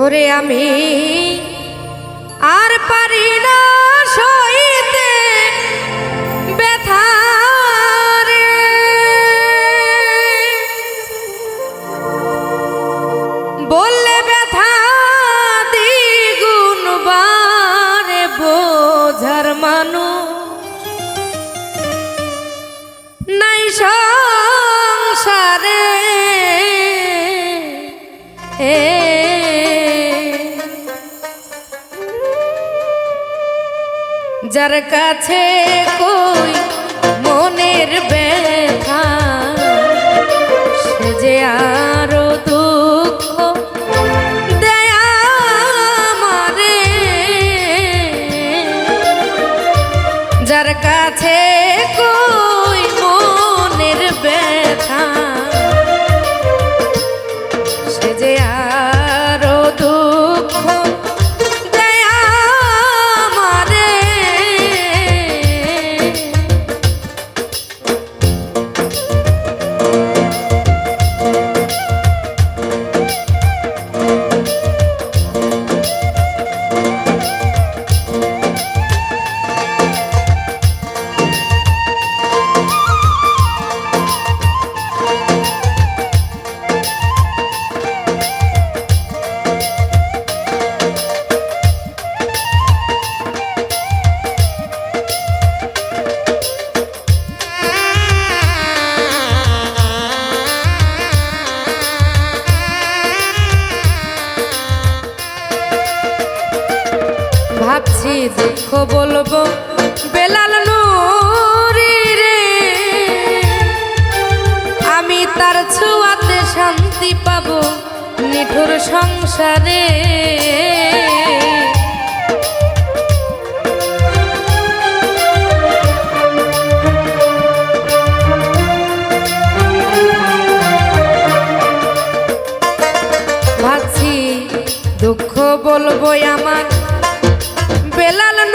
ওরে আমি আর পারি না সইতে ব্যথা বললে ব্যথা দ্বিগুণ বারে বোঝার মানুষ। যার কাছে কই মনের ব্যথা? সে যে আরও দুঃখ দেয় মারে যার কাছে বলব, বেলাল নুরি রে। আমি তার ছোঁয়াতে শান্তি পাবো নিঠুর সংসারে। দুঃখ বলব আমার, বেলাল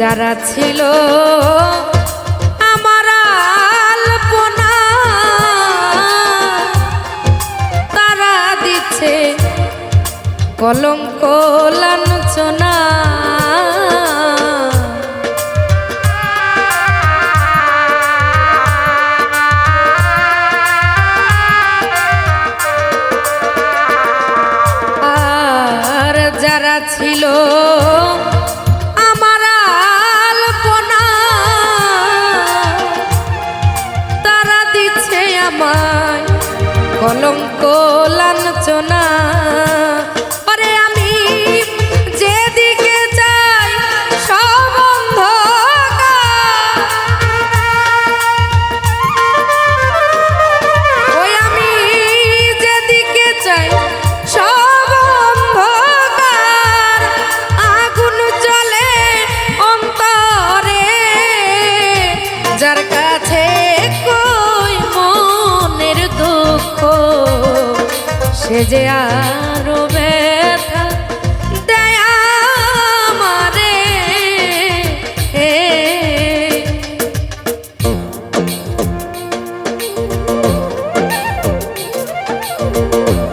যারা ছিল আমার আলপনা তারা দিচ্ছে কলঙ্ক লাঞ্ছনা। কলঙ্ক এ যে আরও ব্যথা দেয়া মারে Oh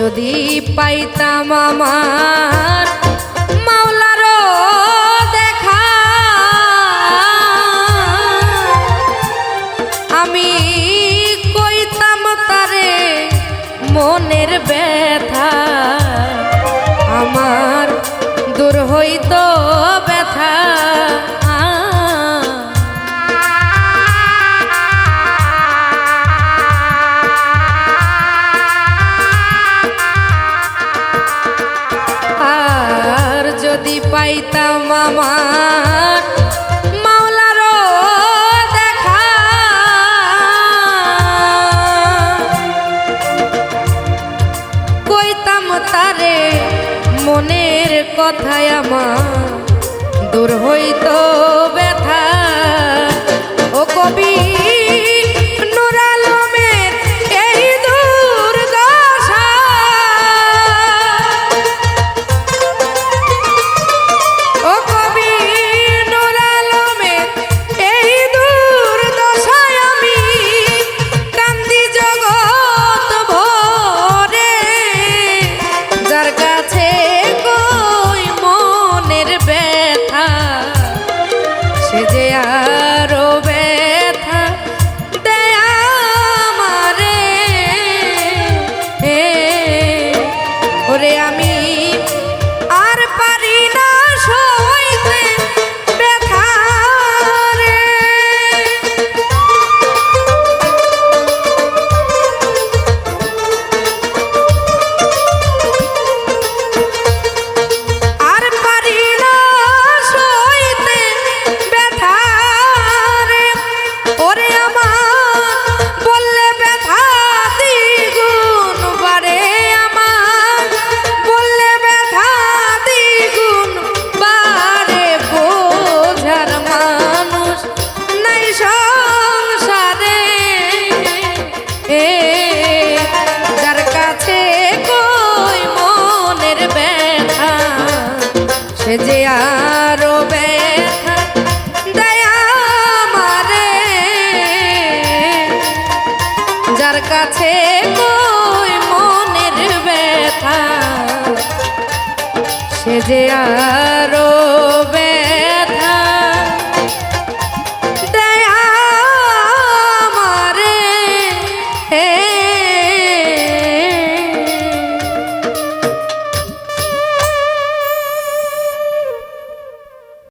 আমারে আমার মাওলারও দেখা। আমি কইতাম তারে মনের ব্যথা। আমার দূর হইত ব্যথা। পাইতাম আমার। মাওলারও দেখা। কইতাম তারে মনের কথায় আমার। দূর হইতো ব্যথা যে আরও মারে। যার কাছে মনের ব্যথা সে যে আরও